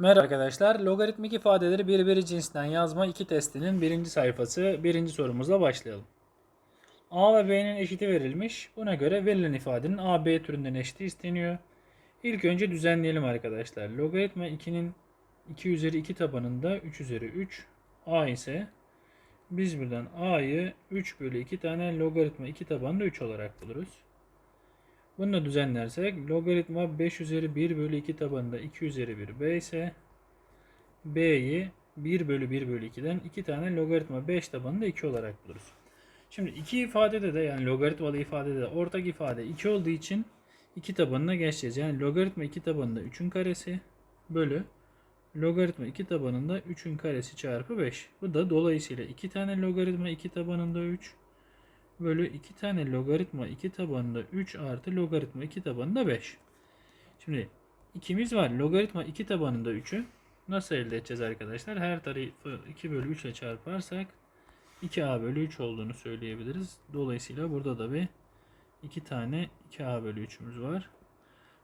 Merhaba arkadaşlar. Logaritmik ifadeleri birbiri cinsinden yazma 2 testinin birinci sayfası. Birinci sorumuzla başlayalım. A ve B'nin eşiti verilmiş. Buna göre verilen ifadenin A, B türünden eşiti isteniyor. İlk önce düzenleyelim arkadaşlar. Logaritma 2'nin 2 üzeri 2 tabanında 3 üzeri 3. A ise biz buradan A'yı 3 bölü 2 tane logaritma 2 tabanında 3 olarak buluruz. Bunu da düzenlersek logaritma 5 üzeri 1 bölü 2 tabanında 2 üzeri 1 b ise b'yi 1 bölü 1 bölü 2'den 2 tane logaritma 5 tabanında 2 olarak buluruz. Şimdi iki ifadede de yani logaritmalı ifadede de ortak ifade 2 olduğu için 2 tabanına geçeceğiz. Yani logaritma 2 tabanında 3'ün karesi bölü logaritma 2 tabanında 3'ün karesi çarpı 5. Bu da dolayısıyla 2 tane logaritma 2 tabanında 3 bölü 2 tane logaritma 2 tabanında 3 artı logaritma 2 tabanında 5. Şimdi ikimiz var. Logaritma 2 tabanında 3'ü nasıl elde edeceğiz arkadaşlar? Her tarafı 2 bölü 3 ile çarparsak 2a bölü 3 olduğunu söyleyebiliriz. Dolayısıyla burada da bir 2 tane 2a bölü 3'ümüz var.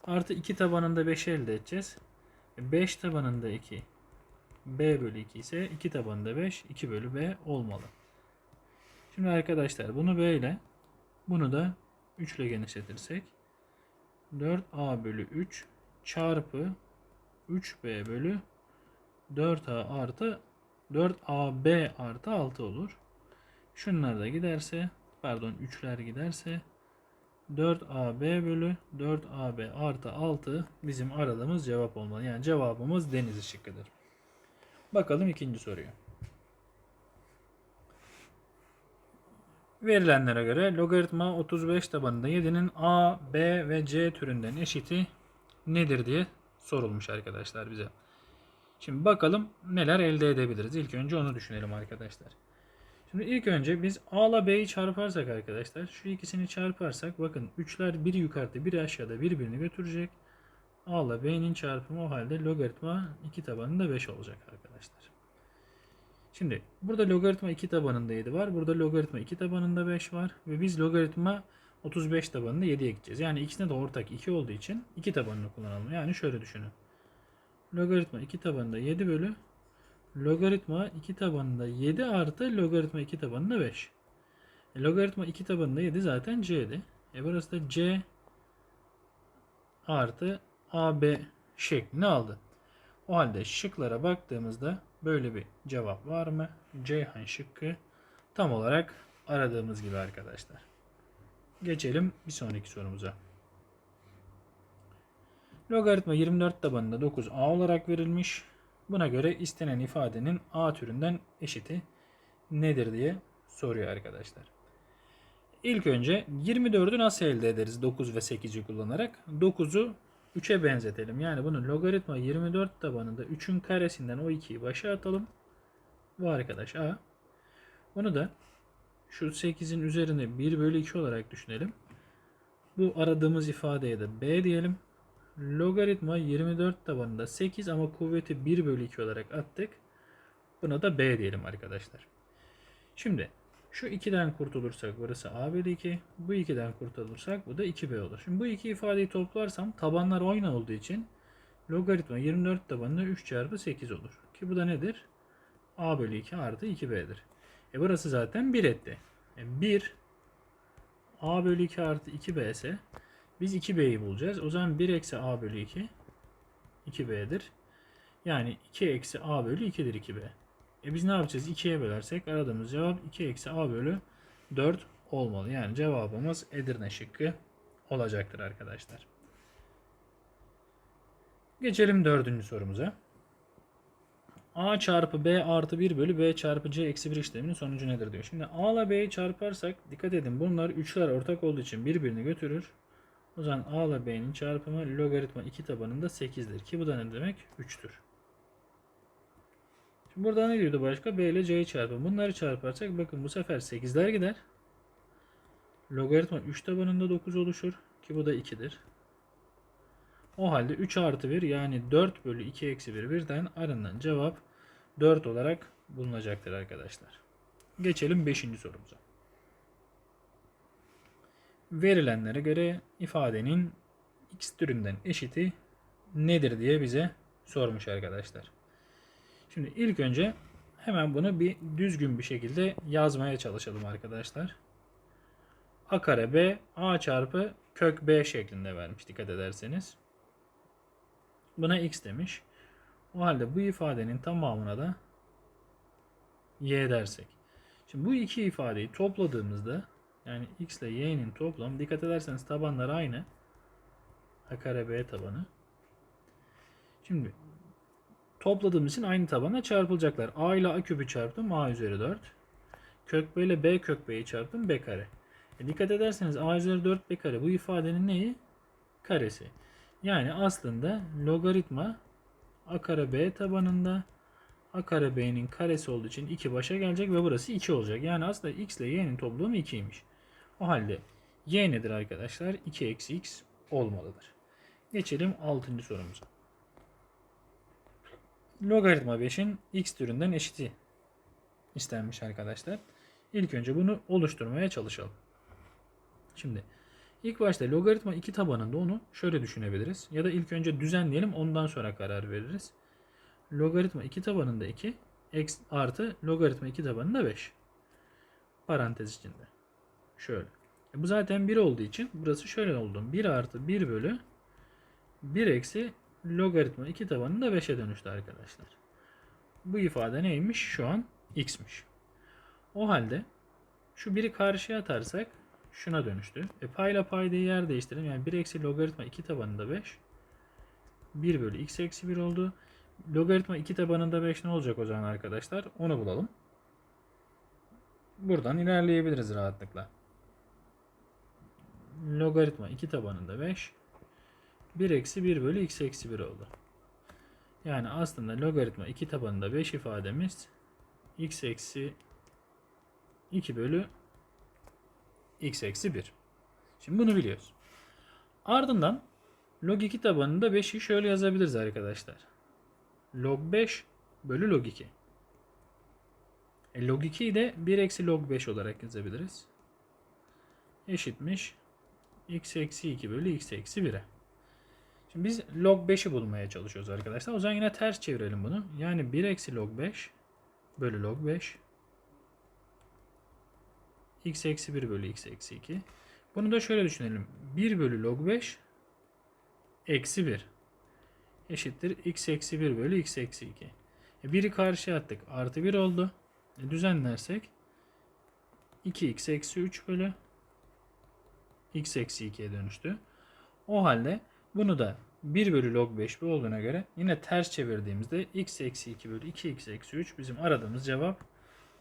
Artı 2 tabanında 5 elde edeceğiz. 5 tabanında 2 b bölü 2 ise 2 tabanında 5 2 bölü b olmalı. Şimdi arkadaşlar bunu böyle bunu da 3 ile genişletirsek 4a bölü 3 çarpı 3b bölü 4a artı 4ab artı 6 olur. Şunlar da giderse pardon 3'ler giderse 4ab bölü 4ab artı 6 bizim aradığımız cevap olmalı. Yani cevabımız deniz şıkkıdır. Bakalım ikinci soruya. Verilenlere göre logaritma 35 tabanında 7'nin a, b ve c türünden eşiti nedir diye sorulmuş arkadaşlar bize. Şimdi bakalım neler elde edebiliriz. İlk önce onu düşünelim arkadaşlar. Şimdi ilk önce biz a ile b'yi çarparsak arkadaşlar şu ikisini çarparsak bakın 3'ler biri yukarıda biri aşağıda birbirini götürecek. a ile b'nin çarpımı o halde logaritma 2 tabanında 5 olacak arkadaşlar. Şimdi burada logaritma 2 tabanında 7 var. Burada logaritma 2 tabanında 5 var. Ve biz logaritma 35 tabanında 7'ye gideceğiz. Yani ikisine de ortak 2 olduğu için 2 tabanını kullanalım. Yani şöyle düşünün. Logaritma 2 tabanında 7 bölü logaritma 2 tabanında 7 artı logaritma 2 tabanında 5. E, logaritma 2 tabanında 7 zaten c'di. E burası da c artı ab şeklini aldı. O halde şıklara baktığımızda böyle bir cevap var mı? Ceyhan şıkkı tam olarak aradığımız gibi arkadaşlar. Geçelim bir sonraki sorumuza. Logaritma 24 tabanında 9a olarak verilmiş. Buna göre istenen ifadenin a türünden eşiti nedir diye soruyor arkadaşlar. İlk önce 24'ü nasıl elde ederiz 9 ve 8'i kullanarak? 9'u 3'e benzetelim. Yani bunu logaritma 24 tabanında 3'ün karesinden o 2'yi başa atalım. Bu arkadaş A. Bunu da şu 8'in üzerine 1 bölü 2 olarak düşünelim. Bu aradığımız ifadeye de B diyelim. Logaritma 24 tabanında 8 ama kuvveti 1 bölü 2 olarak attık. Buna da B diyelim arkadaşlar. Şimdi şu 2'den kurtulursak burası A bölü 2. Bu 2'den kurtulursak bu da 2B olur. Şimdi bu iki ifadeyi toplarsam tabanlar aynı olduğu için logaritma 24 tabanında 3 çarpı 8 olur. Ki bu da nedir? A bölü 2 artı 2B'dir. E burası zaten 1 etti. E 1 A bölü 2 artı 2B ise biz 2B'yi bulacağız. O zaman 1 eksi A bölü 2 2B'dir. Yani 2 eksi A bölü 2'dir 2B. E biz ne yapacağız? 2'ye bölersek aradığımız cevap 2 eksi a bölü 4 olmalı. Yani cevabımız Edirne şıkkı olacaktır arkadaşlar. Geçelim dördüncü sorumuza. a çarpı b artı 1 bölü b çarpı c eksi 1 işleminin sonucu nedir diyor. Şimdi a ile b'yi çarparsak dikkat edin bunlar üçler ortak olduğu için birbirini götürür. O zaman a ile b'nin çarpımı logaritma 2 tabanında 8'dir ki bu da ne demek? 3'tür. Burada ne diyordu başka? B ile C'yi çarpın. Bunları çarparsak bakın bu sefer 8'ler gider. Logaritma 3 tabanında 9 oluşur. Ki bu da 2'dir. O halde 3 artı 1 yani 4 bölü 2 eksi 1 birden arından cevap 4 olarak bulunacaktır arkadaşlar. Geçelim 5. sorumuza. Verilenlere göre ifadenin x türünden eşiti nedir diye bize sormuş arkadaşlar. Şimdi ilk önce hemen bunu bir düzgün bir şekilde yazmaya çalışalım arkadaşlar. A kare B A çarpı kök B şeklinde vermiş dikkat ederseniz. Buna x demiş. O halde bu ifadenin tamamına da y dersek. Şimdi bu iki ifadeyi topladığımızda yani x ile y'nin toplamı dikkat ederseniz tabanlar aynı. A kare B tabanı. Şimdi topladığımız için aynı tabana çarpılacaklar. A ile A küpü çarptım A üzeri 4. Kök B ile B kök B'yi çarptım B kare. E dikkat ederseniz A üzeri 4 B kare bu ifadenin neyi? Karesi. Yani aslında logaritma A kare B tabanında A kare B'nin karesi olduğu için 2 başa gelecek ve burası 2 olacak. Yani aslında X ile Y'nin toplamı 2'ymiş. O halde Y nedir arkadaşlar? 2 eksi X olmalıdır. Geçelim 6. sorumuza. Logaritma 5'in X türünden eşiti istenmiş arkadaşlar. İlk önce bunu oluşturmaya çalışalım. Şimdi ilk başta logaritma 2 tabanında onu şöyle düşünebiliriz. Ya da ilk önce düzenleyelim ondan sonra karar veririz. Logaritma 2 tabanında 2 x artı logaritma 2 tabanında 5. Parantez içinde. Şöyle. E bu zaten 1 olduğu için burası şöyle oldu. 1 artı 1 bölü 1 eksi logaritma 2 tabanında 5'e dönüştü arkadaşlar. Bu ifade neymiş? Şu an x'miş. O halde şu biri karşıya atarsak şuna dönüştü. E payla paydayı yer değiştirelim. Yani 1 eksi logaritma 2 tabanında 5. 1 bölü x eksi 1 oldu. Logaritma 2 tabanında 5 ne olacak o zaman arkadaşlar? Onu bulalım. Buradan ilerleyebiliriz rahatlıkla. Logaritma 2 tabanında 5. 1 eksi 1 bölü x eksi 1 oldu. Yani aslında logaritma 2 tabanında 5 ifademiz x eksi 2 bölü x eksi 1. Şimdi bunu biliyoruz. Ardından log 2 tabanında 5'i şöyle yazabiliriz arkadaşlar. Log 5 bölü log 2. E, log 2'yi de 1 eksi log 5 olarak yazabiliriz. Eşitmiş x eksi 2 bölü x eksi 1'e. Şimdi biz log 5'i bulmaya çalışıyoruz arkadaşlar. O zaman yine ters çevirelim bunu. Yani 1 eksi log 5 bölü log 5 x eksi 1 bölü x eksi 2. Bunu da şöyle düşünelim. 1 bölü log 5 eksi 1 eşittir x eksi 1 bölü x eksi 2. E 1'i karşıya attık. Artı 1 oldu. E düzenlersek 2x eksi 3 bölü x eksi 2'ye dönüştü. O halde bunu da 1 bölü log 5 bir olduğuna göre yine ters çevirdiğimizde x eksi 2 bölü 2x eksi 3 bizim aradığımız cevap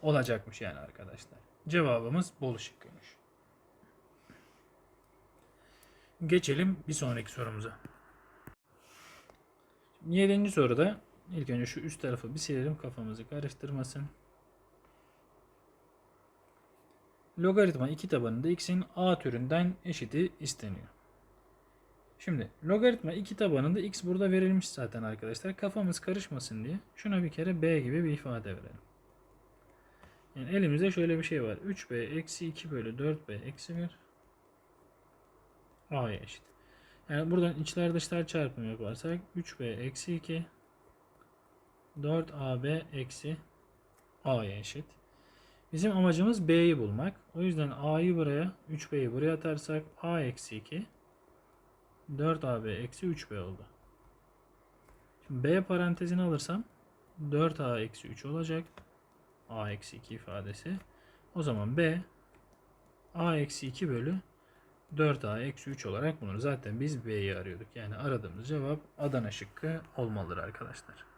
olacakmış yani arkadaşlar. Cevabımız bol şıkkıymış. Geçelim bir sonraki sorumuza. Şimdi yedinci soruda ilk önce şu üst tarafı bir silelim kafamızı karıştırmasın. Logaritma 2 tabanında x'in a türünden eşiti isteniyor. Şimdi logaritma 2 tabanında x burada verilmiş zaten arkadaşlar. Kafamız karışmasın diye şuna bir kere b gibi bir ifade verelim. Yani elimizde şöyle bir şey var. 3b eksi 2 bölü 4b eksi 1 a'ya eşit. Yani buradan içler dışlar çarpımı yaparsak 3b eksi 2 4ab eksi a'ya eşit. Bizim amacımız b'yi bulmak. O yüzden a'yı buraya 3b'yi buraya atarsak a eksi 2 4ab eksi 3b oldu. Şimdi b parantezini alırsam 4a eksi 3 olacak. a eksi 2 ifadesi. O zaman b a eksi 2 bölü 4a eksi 3 olarak bulunur. Zaten biz b'yi arıyorduk. Yani aradığımız cevap Adana şıkkı olmalıdır arkadaşlar.